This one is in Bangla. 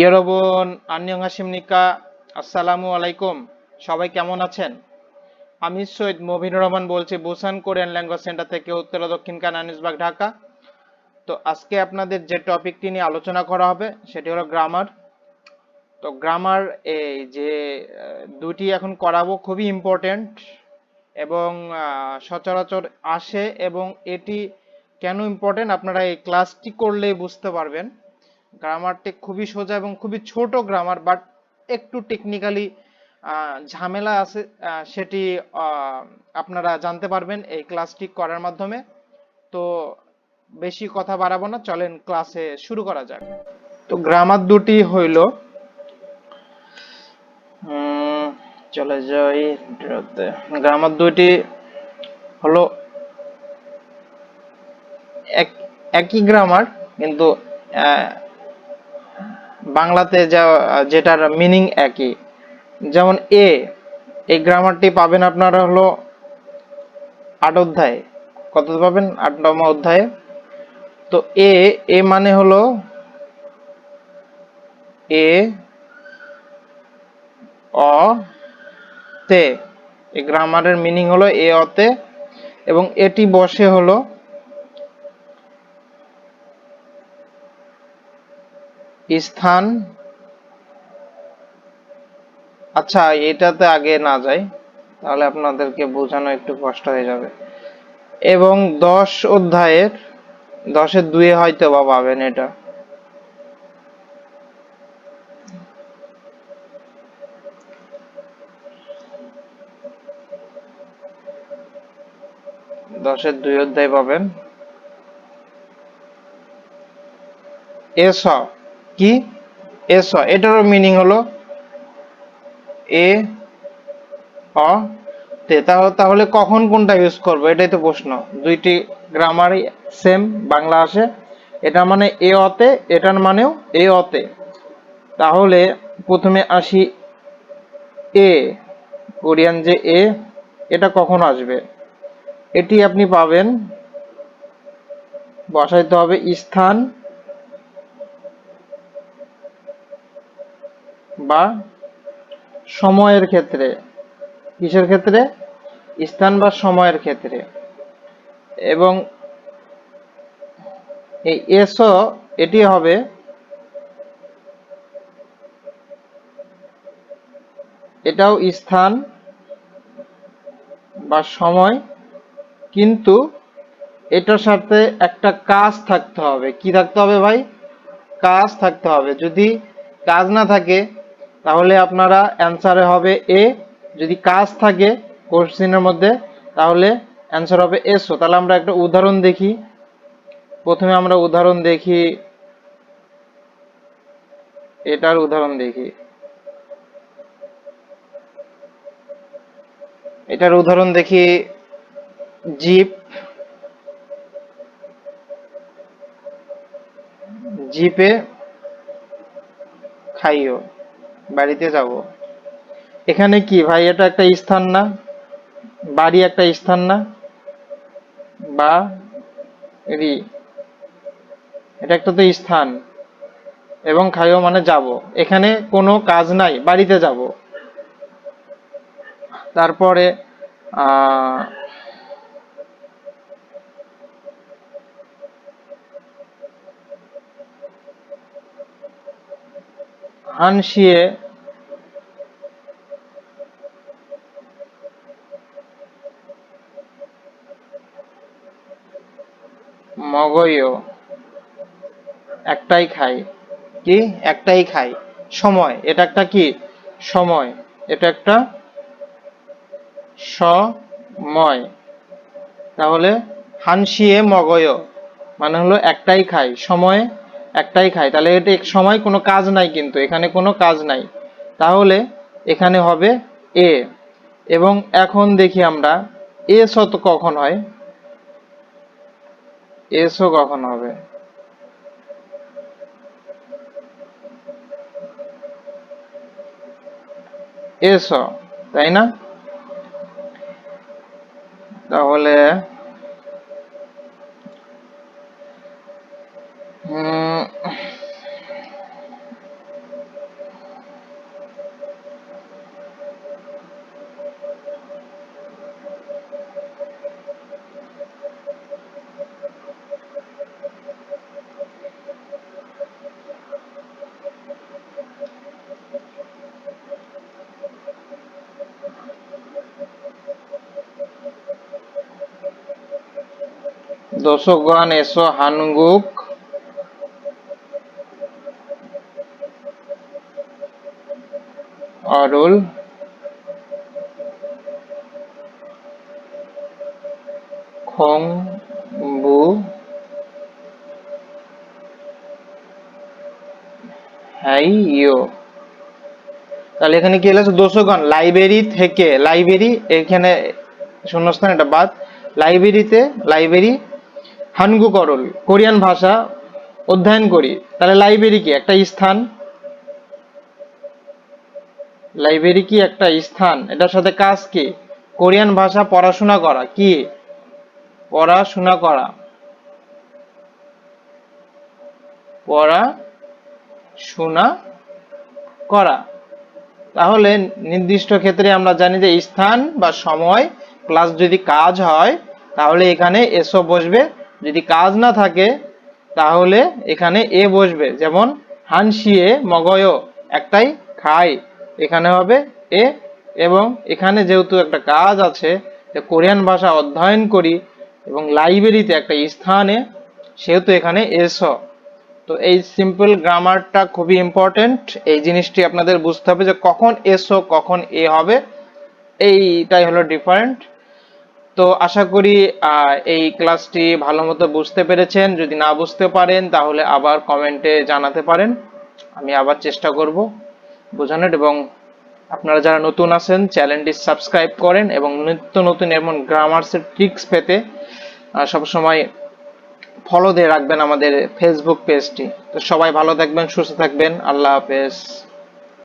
ইয়রবন আন্নিয়ং হাসিমনিকা আসসালামু আলাইকুম। সবাই কেমন আছেন? আমি সৈয়দ মবিনুর রহমান বলছি, বুসান কোরিয়ান ল্যাঙ্গুয়েজ সেন্টার থেকে উত্তর দক্ষিণ কানানিসবাগ ঢাকা। তো আজকে আপনাদের যে টপিকটি নিয়ে আলোচনা করা হবে, সেটি হলো গ্রামার। তো গ্রামার এই যে দুটি এখন করাবো খুবই ইম্পর্টেন্ট এবং সচরাচর আসে এবং এটি কেন ইম্পর্টেন্ট আপনারা এই ক্লাসটি করলেই বুঝতে পারবেন। গ্রামারটি খুবই সোজা এবং খুবই ছোট গ্রামার বাট একটু টেকনিক্যালি ঝামেলা আছে সেটি আপনারা জানতে পারবেন এই ক্লাসটি করার মাধ্যমে। তো বেশি কথা বাড়াবো না, চলেন ক্লাসে শুরু করা যাক। তো গ্রামার দুটি হইল চলে যাই গ্রামার দুটি হলো এক, একই গ্রামার, কিন্তু বাংলাতে যা, যেটার মিনিং একই। যেমন এ এই গ্রামারটি পাবেন আপনারা হলো আট অধ্যায়। কত পাবেন? আট নম্বর অধ্যায়ে। তো এ এ মানে হলো এ অ, তে। এই গ্রামারের মিনিং হলো এ অতে এবং এটি বসে হলো স্থান। আচ্ছা এটাতে আগে না যাই, তাহলে আপনাদেরকে বোঝানো একটু কষ্ট হয়ে যাবে। এবং দশ অধ্যায়ের, দশের দুয়ে হয়তো বা পাবেন এটা। দশের দুই অধ্যায় পাবেন। এস কি? এস এটারও মিনিং হলো এ অ তাহলে কখন কোনটা ইউজ করব? এটাই তো প্রশ্ন। দুইটি গ্রামারই সেম বাংলা আসে। এটা মানে এ অতে এটার মানেও এ অতে তাহলে প্রথমে আসি এ কোরিয়ান যে এ এটা কখন আসবে? এটি আপনি পাবেন, বসাইতে হবে স্থান বা সময়ের ক্ষেত্রে। কিসের ক্ষেত্রে? স্থান বা সময়ের ক্ষেত্রে। এবং এই এসও এটি হবে এটাও স্থান বা সময়, কিন্তু এটার সাথে একটা কাজ থাকতে হবে। কি থাকতে হবে ভাই? কাজ থাকতে হবে। যদি কাজ না থাকে তাহলে আপনারা অ্যান্সারে হবে এ যদি কাজ থাকে কোশ্চেনের মধ্যে, তাহলে অ্যান্সার হবে এসও তাহলে আমরা একটা উদাহরণ দেখি। প্রথমে আমরা উদাহরণ দেখি। এটার উদাহরণ দেখি। এটার উদাহরণ দেখি। জিপ। জিপে খাইও। বাড়িতে যাব। এখানে কি ভাই, এটা একটা স্থান না? বাড়ি একটা স্থান না? বা রি এটা একটা তো স্থান। এবং খাইও মানে যাব। এখানে কোনো কাজ নাই, বাড়িতে যাব। তারপরে হানসিয়ে মগইও একটাই খাই। কি? একটাই খাই। সময়। এটা একটা কি? সময়। এটা একটা সময়। তাহলে হানসিয়ে মগয় মানে হলো একটাই খাই। সময় একটাই খাই। তাহলে এটা এক সময় কোনো কাজ নাই কিন্তু। এখানে কোনো কাজ নাই। তাহলে এখানে হবে এ। এবং এখন দেখি আমরা, এ তো কখন হয়? এসও কখন হবে? এসও তাই না? তাহলে দশগণ এসো হানগুক অরুল। খং বু হ্যাই ইয়ো। তাহলে এখানে কি হলো দোষগণ লাইব্রেরি থেকে, লাইব্রেরি এখানে শূন্যস্থান, এটা বাদ। লাইব্রেরিতে, লাইব্রেরি হানগু করল। কোরিয়ান ভাষা অধ্যয়ন করি। তাহলে লাইব্রেরি কি? একটা স্থান? লাইব্রেরি কি একটা স্থান? এটার সাথে কাজ কি? কোরিয়ান ভাষা পড়াশোনা করা। কি? পড়াশোনা করা। পড়া শোনা করা। তাহলে নির্দিষ্ট ক্ষেত্রে আমরা জানি যে স্থান বা সময় প্লাস যদি কাজ হয়, তাহলে এখানে এসো বসবে। যদি কাজ না থাকে, তাহলে এখানে এ বসবে। যেমন হানসিয়ে মগয়, একটাই খাই। এখানে হবে এ এবং এখানে যেহেতু একটা কাজ আছে, যে কোরিয়ান ভাষা অধ্যয়ন করি এবং লাইব্রেরিতে একটা স্থানে, সেহেতু এখানে এসো। তো এই সিম্পল গ্রামারটা খুবই ইম্পর্টেন্ট এই জিনিসটি আপনাদের বুঝতে হবে যে কখন এসো, কখন এ হবে। এইটাই হলো ডিফারেন্ট তো আশা করি এই ক্লাসটি ভালো মতো বুঝতে পেরেছেন। যদি না বুঝতে পারেন, তাহলে আবার কমেন্টে জানাতে পারেন। আমি আবার চেষ্টা করব বোঝানোর এবং আপনারা যারা নতুন আছেন, চ্যানেলটি সাবস্ক্রাইব করেন এবং নিত্য নতুন এমন গ্রামার্সের ট্রিক্স পেতে সবসময় ফলো দিয়ে রাখবেন আমাদের ফেসবুক পেজটি তো সবাই ভালো থাকবেন, সুস্থ থাকবেন। আল্লাহ হাফেজ।